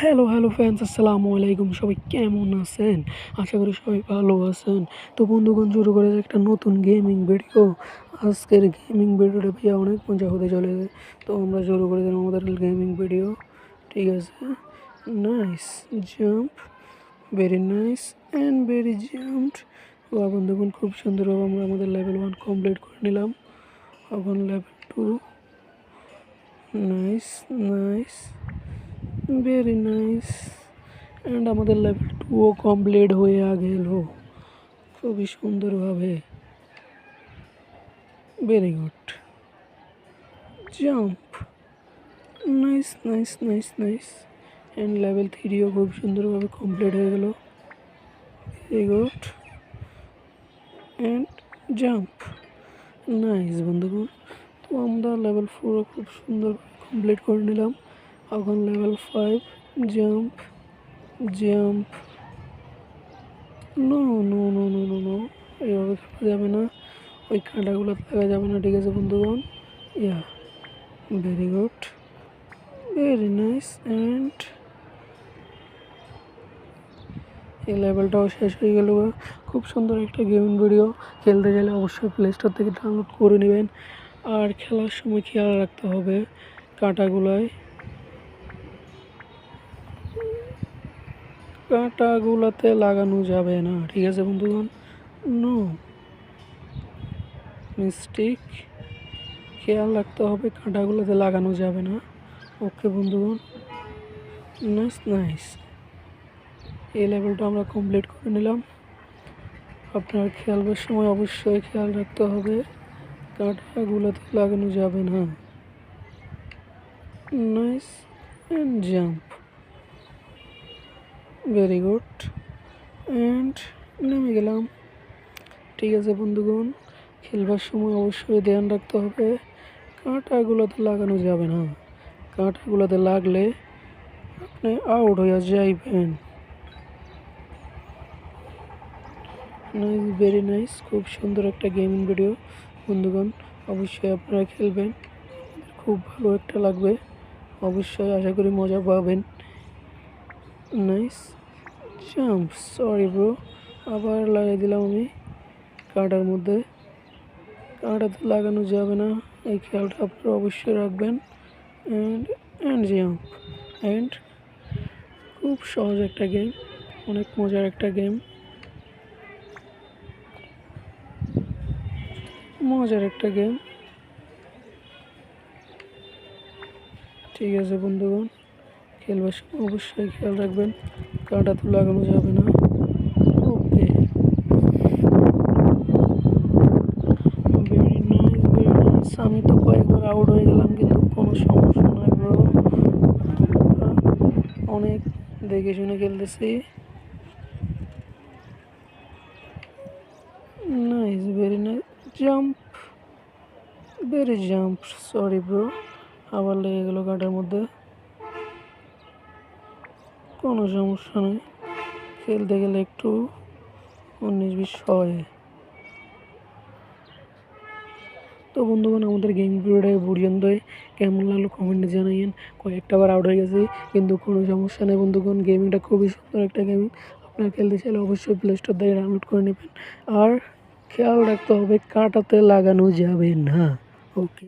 Hello hello fans আসসালামু আলাইকুম। সবাই কেমন আছেন? আশা করি সবাই ভালো আছেন। তো বন্ধুগণ, শুরু করে একটা নতুন গেমিং ভিডিও আজকের গেমিং ভিডিওটা ভাইয়া অনেক মজা হতে চলেছে। তো আমরা শুরু করে দিলাম আমাদের গেমিং ভিডিও ঠিক আছে? Nice jump very nice and very jump বা বন্ধুগণ, খুব সুন্দরভাবে আমরা আমাদের লেভেল ওয়ান কমপ্লিট করে নিলাম। এখন level two nice nice very nice and আমাদের লেভেল টুও কমপ্লিট হয়ে গেল খুবই সুন্দরভাবে very good jump nice nice nice nice and level থ্রিও খুব সুন্দরভাবে কমপ্লিট হয়ে গেল। Very good and jump nice বন্ধুগণ। তো আমরা লেভেল ফোরও খুব সুন্দর কমপ্লিট করে নিলাম। এখন level five jump jump no no no no no no এইভাবে খেলা যাবে না। ওই কাঁটাগুলো লাগা যাবে না, ঠিক আছে বন্ধুগণ? Yeah very good very nice and এই লেভেলটাও শেষ হয়ে গেল খুব সুন্দর একটা গেমিং ভিডিও খেলতে গেলে অবশ্যই প্লে স্টোর থেকে ডাউনলোড করে নেবেন। আর খেলার সময় খেয়াল রাখতে হবে কাঁটাগুলোয়। কাঁটাগুলোতে লাগানো যাবে না। ঠিক আছে বন্ধুগণ? নো মিস্টেক খেয়াল রাখতে হবে, কাঁটাগুলোতে লাগানো যাবে না। ওকে বন্ধুগণ? নাইস নাইস এই লেভেলটা আমরা কমপ্লিট করে নিলাম। আপনার খেলবার সময় অবশ্যই খেয়াল রাখতে হবে, কাঁটাগুলোতে লাগানো যাবে না। Nice and jump very good and নেমে গেলাম। ঠিক আছে বন্ধুগণ, খেলবার সময় অবশ্যই ধ্যান রাখতে হবে। কাঁটাগুলোতে লাগানো যাবে না। কাঁটাগুলোতে লাগলে আপনি আউট হয়ে যাইবেন। নাইস ভেরি নাইস খুব সুন্দর একটা গেমিং ভিডিও বন্ধুগণ, অবশ্যই আপনারা খেলবেন। খুব ভালো একটা লাগবে। অবশ্যই আশা করি মজা পাবেন। নাইস জাম্প সরি ব্রো আবার লাগিয়ে দিলাম আমি কাঁটার মধ্যে। কাঁটাতে লাগানো যাবে না। এই খেয়ালটা আপনারা অবশ্যই রাখবেন। অ্যান্ড অ্যান্ড জাম্প অ্যান্ড খুব সহজ একটা গেম অনেক মজার একটা গেম মজার একটা গেম ঠিক আছে, বন্ধুগণ। খেলবার সময় অবশ্যই খেয়াল রাখবেন। কাঁটা তো লাগানো যাবে না। ওকে। আমি তো কয়েকবার আউট হয়ে গেলাম, কিন্তু কোনো সমস্যা নয় ব্রো অনেক দেখে শুনে খেলতেছি। Nice very nice jump very jump sorry bro আবার লেগে গেল কাটার মধ্যে। কোনো সমস্যা নেই। খেলতে গেলে একটু উনিশ বিশ হয়। তো বন্ধুগণ, আমাদের গেম ভিডিওটা পর্যন্তই। কেমন লাগল কমেন্টে জানাইন কয়েকটা বার আউট হয়ে গেছে, কিন্তু কোনো সমস্যা নেই বন্ধুগণ। গেমিংটা খুবই সুন্দর একটা গেমিং আপনার খেলতে চাইলে অবশ্যই প্লে স্টোর থেকে ডাউনলোড করে নেবেন। আর খেয়াল রাখতে হবে, কাঁটাতে লাগানো যাবে না। ওকে